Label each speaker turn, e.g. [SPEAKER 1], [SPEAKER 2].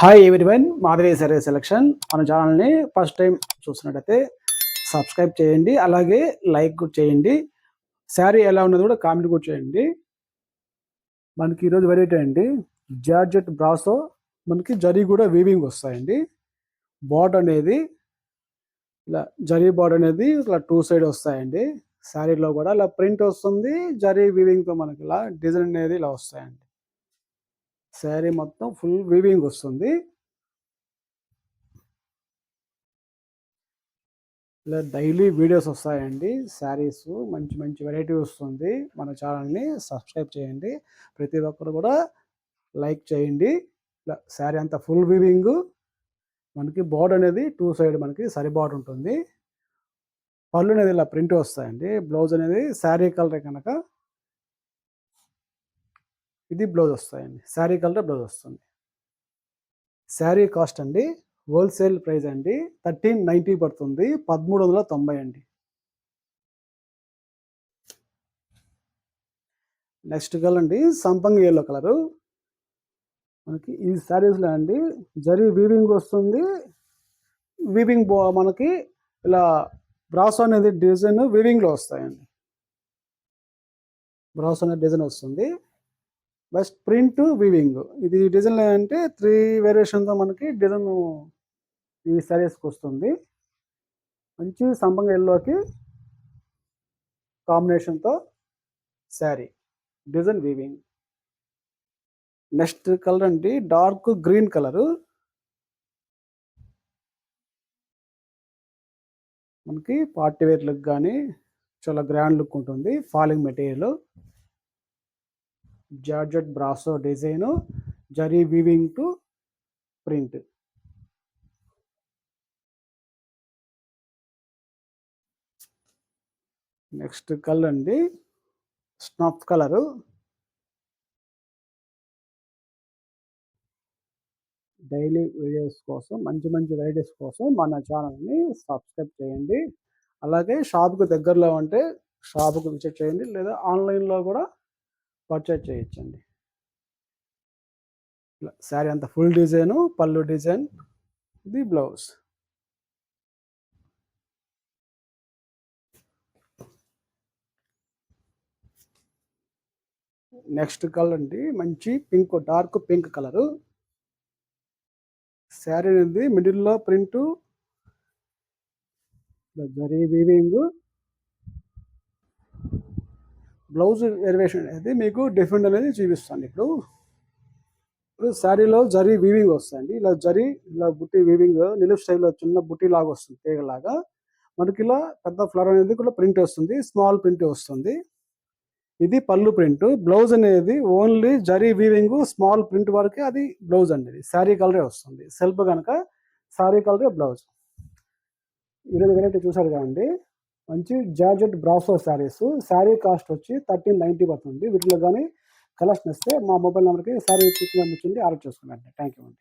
[SPEAKER 1] Hi everyone Madhavi సరే selection మన ఛానల్ని ఫస్ట్ టైం చూసినట్టయితే సబ్స్క్రైబ్ చేయండి అలాగే లైక్ కూడా చేయండి. శారీ ఎలా ఉన్నది కూడా కామెంట్ కూడా చేయండి. మనకి ఈరోజు వెరైటీ అండి జార్జెట్ బ్రాసో మనకి జరీ కూడా వీవింగ్ వస్తాయండి. బాట్ అనేది ఇలా జరీ బాట్ అనేది ఇలా టూ సైడ్ వస్తాయండి. శారీలో కూడా ఇలా ప్రింట్ వస్తుంది జరీ వీవింగ్తో మనకి ఇలా డిజైన్ అనేది ఇలా వస్తాయండి. శారీ మొత్తం ఫుల్ వీవింగ్ వస్తుంది. ఇలా డైలీ వీడియోస్ వస్తాయండి. శారీస్ మంచి మంచి వెరైటీ వస్తుంది. మన ఛానల్ని సబ్స్క్రైబ్ చేయండి. ప్రతి ఒక్కరు కూడా లైక్ చేయండి. ఇలా శారీ అంతా ఫుల్ వీవింగ్. మనకి బోర్డ్ అనేది టూ సైడ్ మనకి సరి బార్డర్ ఉంటుంది. పళ్ళు అనేది ఇలా ప్రింట్ వస్తాయండి. బ్లౌజ్ అనేది శారీ కలర్ కనుక ఇది బ్లౌజ్ వస్తాయండి. శారీ కలర్ బ్లౌజ్ వస్తుంది. శారీ కాస్ట్ అండి హోల్సేల్ ప్రైస్ అండి థర్టీన్ నైంటీ పడుతుంది పదమూడు వందల తొంభై అండి. నెక్స్ట్ కలర్ అండి సంపంగి ఎల్లో కలరు. మనకి ఈ శారీస్లో అండి జరీ వీవింగ్ వస్తుంది. వీవింగ్ బో మనకి ఇలా బ్రాస్ అనేది డిజైన్ వీవింగ్లో వస్తాయండి. బ్రాస్ అనే డిజైన్ వస్తుంది. Plus print weaving. ఇది డిజైన్ అంటే త్రీ వేరియేషన్తో మనకి డిజైన్ ఈ శారీస్కి వస్తుంది. మంచి సంపంగ ఎల్లోకి కాంబినేషన్తో sari. Design weaving. Next colour అండి డార్క్ గ్రీన్ కలరు. మనకి పార్టీ వేర్ లుక్ కానీ చాలా గ్రాండ్ లుక్ ఉంటుంది. Falling material. Georgette brasso design zari weaving to print. Next colour అండి. Snuff colour. డైలీ వీడియోస్ కోసం మంచి మంచి వెరైటీస్ కోసం మన ఛానల్ని సబ్స్క్రైబ్ చేయండి. అలాగే షాప్కి దగ్గరలో ఉంటే షాప్కి విజిట్ చేయండి. లేదా ఆన్లైన్లో కూడా పర్చేజ్ చేయొచ్చండి ఇలా శారీ అంత ఫుల్ డిజైను పళ్ళు డిజైన్ ఇది బ్లౌజ్ నెక్స్ట్ కలర్ అండి మంచి pink dark pink colour sari అనేది మిడిల్లో print zari weaving blouse variation అనేది మీకు డిఫరెంట్ అనేది చూపిస్తాను. ఇప్పుడు ఇప్పుడు శారీలో జరీ వీవింగ్ వస్తుంది ఇలా జరీ ఇలా బుట్టి వీవింగ్ నిలుపు స్టైల్లో చిన్న బుట్టి లాగా వస్తుంది తీగలాగా. మనకి ఇలా పెద్ద ఫ్లవర్ అనేది కూడా ప్రింట్ వస్తుంది స్మాల్ ప్రింట్ వస్తుంది. ఇది పళ్ళు ప్రింట్ బ్లౌజ్ అనేది only zari weaving small print వరకే అది బ్లౌజ్ అండి. శారీ కలరే వస్తుంది. సెల్ఫ్ కనుక శారీ కలరే బ్లౌజ్. ఈరోజు వెరైటీ చూసారు కదండి. మంచి georgette brasso sarees. Sari cost వచ్చి థర్టీన్ నైంటీ పడుతుంది. వీటిలో కానీ కలెక్షన్ ఇస్తే మా మొబైల్ నెంబర్కి శారీ పిక్ పంపించండి ఆర్డర్ చేసుకున్నాండి థ్యాంక్ యూ అండి.